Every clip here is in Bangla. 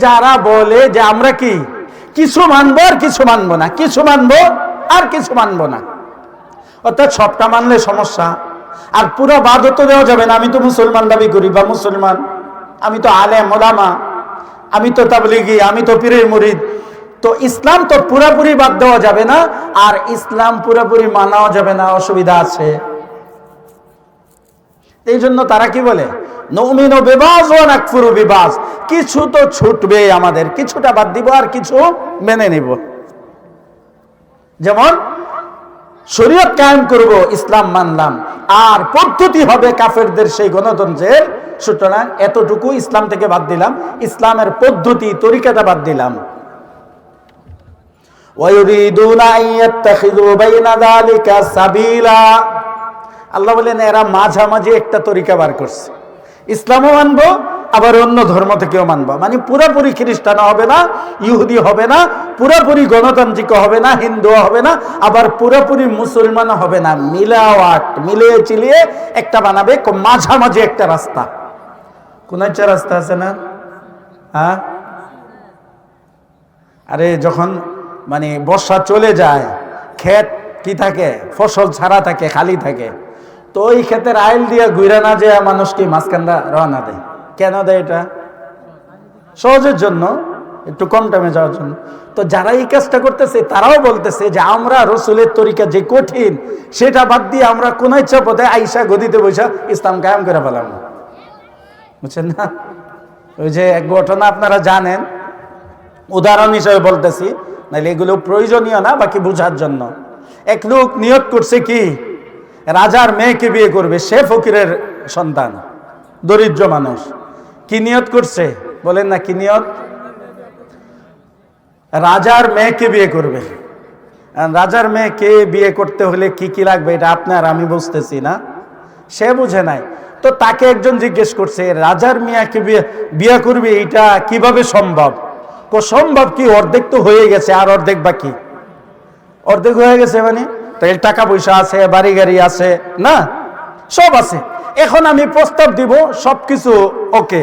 যারা বলে যে আমরা কি? কিছু মানবো আর কিছু মানবো না। কিছু মানবো আর কিছু মানবো না। অর্থাৎ সবটা মানলে সমস্যা। আর পুরো বাদত দেওয়া যাবে না। আমি তো মুসলমান দাবি করি বা মুসলমান। আমি তো আলেম, ওলামা। আমি তো তাবলিগি, আমি তো পীরের মুরিদ। তো ইসলাম তো পুরাপুরি বাদ দেওয়া যাবে না। আর ইসলাম পুরোপুরি মানাও যাবে না। অসুবিধা আছে। এই জন্য তারা কি বলে? নৌমিন বিবাস ও নাকফুরু বিবাজ কিছু তো ছুটবে আমাদের, কিছুটা বাদ দিব আর কিছু মেনে নিব। যেমন, শরীয়ত কায়েম করব, ইসলাম মানলাম, আর পদ্ধতি হবে কাফেরদের সেই গণতন্ত্রের। সুতরাং এতটুকু ইসলাম থেকে বাদ দিলাম, ইসলামের পদ্ধতি, তরিকাটা বাদ দিলাম। আল্লাহ বলেন, এরা মাঝামাঝি একটা তরিকা বার করছে। ইসলামও মানবো আবার অন্য ধর্ম থেকেও মানবো। মানে পুরোপুরি খ্রিস্টান হবে না, ইহুদি হবে না, পুরোপুরি গণতান্ত্রিক হবে না হিন্দু হবে না, আবার পুরোপুরি মুসলমান হবে না। মিলাওয়াট, মিলিয়ে চিলিয়ে একটা বানাবে মাঝামাঝি একটা রাস্তা। কোন একটা রাস্তা আছে না? হ্যাঁ? আরে যখন মানে বর্ষা চলে যায়, ক্ষেত কি থাকে? ফসল ছাড়া থাকে, খালি থাকে। তো ওই ক্ষেতের আইল দিয়ে ঘুরে না যে মানুষ কি মাঝখানটা রওনা দেয়? কেন দেয় এটা? সহজের জন্য, একটু কম টাইমে যাওয়ার জন্য। তো যারা এই কাজটা করতেছে, তারাও বলতেছে যে আমরা রসুলের তরিকা যে কঠিন, সেটা বাদ দিয়ে আমরা কোন ইচ্ছা পথে আইসা গদিতে বৈশা ইসলাম কায়েম করে ফেলাম। বুঝছেন না? ওই যে এক ঘটনা আপনারা জানেন, উদাহরণ হিসেবে বলতেছি, নাহলে এগুলো প্রয়োজনীয় না, বাকি বোঝার জন্য। এক লোক নিয়োগ করছে কি? রাজার মেয়েকে বিয়ে করবে, সে ফকিরের সন্তান, দরিদ্র মানুষ। কি নিয়ত করছে? বলেন না, কি নিয়ত? রাজার মেয়েকে বিয়ে করবে। রাজার মেয়েকে বিয়ে করতে হলে কি কি লাগবে? এটা আপনার, আমি বুঝতেছি না। সে বুঝে নাই। তো তাকে একজন জিজ্ঞেস করছে, রাজার মিয়াকে বিয়ে বিয়ে করবে এটা কীভাবে সম্ভব? সম্ভব কি? অর্ধেক তো হয়ে গেছে, আর অর্ধেক বাকি। অর্ধেক হয়ে গেছে মানে? তাই টাকা পয়সা আছে বাড়ি গাড়ি আছে, না? সব আছে। এখন আমি প্রস্তাব দিব সব কিছু ওকে।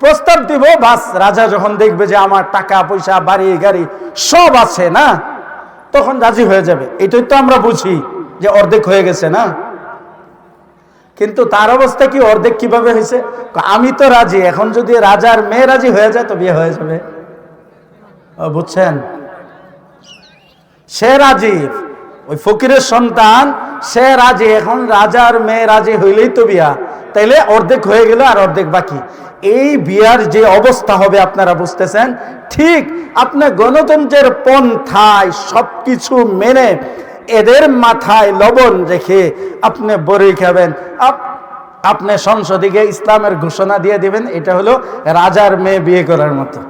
প্রস্তাব দিব, বাস রাজা যখন দেখবে যে আমার টাকা, পয়সা, বাড়ি, গাড়ি সব আছে না, তখন রাজি হয়ে যাবে। এটাই তো আমরা বুঝি যে অর্ধেক হয়ে গেছে না। কিন্তু তার অবস্থা কি, অর্ধেক কীভাবে হয়েছে? আমি তো রাজি, এখন যদি রাজার মেয়ে রাজি হয়ে যায় তো বিয়ে হয়ে যাবে। বুঝছেন? সে রাজি, ওই ফকিরের সন্তান, সে রাজি, এখন রাজার মেয়ে রাজি হইলেই তো বিয়া। তাইলে অর্ধেক হয়ে গেল আর অর্ধেক বাকি। এই বিয়ার যে অবস্থা হবে, আপনারা বুঝতেছেন? ঠিক আপনার গণতন্ত্রের পন্থায় সবকিছু মেনে এদের মাথায় লবণ রেখে আপনি বড়ি খাবেন। আপ- আপনি সংসদে গিয়ে ইসলামের ঘোষণা দিয়ে দিবেন, এটা হলো রাজার মেয়ে বিয়ে করার মতো।